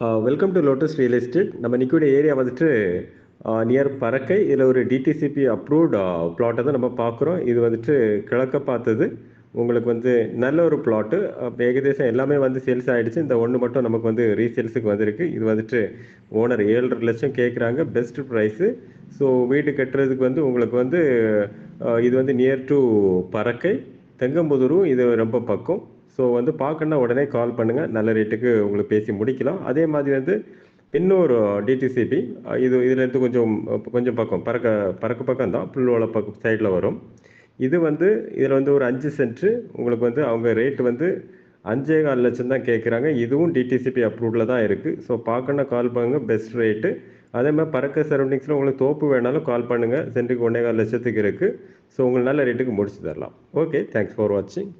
Welcome to lotus real estate நம்ம நிற்கக்கூடிய area வந்துட்டு uh, நியர் பறக்கை. இதில் ஒரு டிடிசிபி அப்ரூவ்ட் பிளாட்டை தான் நம்ம பார்க்குறோம். இது வந்துட்டு கிழக்க பார்த்தது. உங்களுக்கு வந்து நல்ல ஒரு பிளாட்டு ஏகதேசம் எல்லாமே வந்து சேல்ஸ் ஆகிடுச்சு இந்த ஒன்று மட்டும் நமக்கு வந்து ரீசேல்ஸுக்கு வந்திருக்கு. இது வந்துட்டு ஓனர் ஏழரை லட்சம் கேட்குறாங்க பெஸ்ட் ப்ரைஸு ஸோ வீடு கட்டுறதுக்கு வந்து உங்களுக்கு வந்து uh, இது வந்து நியர் டு பறக்கை. தெங்கம்புதூரும் இது ரொம்ப பக்கம். ஸோ வந்து பார்க்கணுன்னா உடனே கால் பண்ணுங்கள் நல்ல ரேட்டுக்கு உங்களுக்கு பேசி முடிக்கலாம். அதே மாதிரி வந்து இன்னொரு டிடிசிபி இது இதுலேருந்து கொஞ்சம் கொஞ்சம் பக்கம் பறக்க பறக்க பக்கம் தான். புல்லுவள பக்கம் சைடில் வரும். இது வந்து இதில் வந்து ஒரு அஞ்சு சென்ட்டு உங்களுக்கு வந்து அவங்க ரேட் வந்து அஞ்சே கால் லட்சம் தான் கேட்குறாங்க இதுவும் டிடிசிபி அப்ரூவ்டில் தான் இருக்குது ஸோ பார்க்கணுன்னா கால் பண்ணுங்கள் பெஸ்ட் ரேட்டு அதே மாதிரி பறக்க சரௌண்டிங்ஸில் உங்களுக்கு தோப்பு வேணாலும் கால் பண்ணுங்கள் சென்ட்டுக்கு ஒன்றே கால் லட்சத்துக்கு இருக்குது ஸோ உங்களுக்கு நல்ல ரேட்டுக்கு முடிச்சு தரலாம். ஓகே தேங்க்ஸ் ஃபார் வாட்சிங்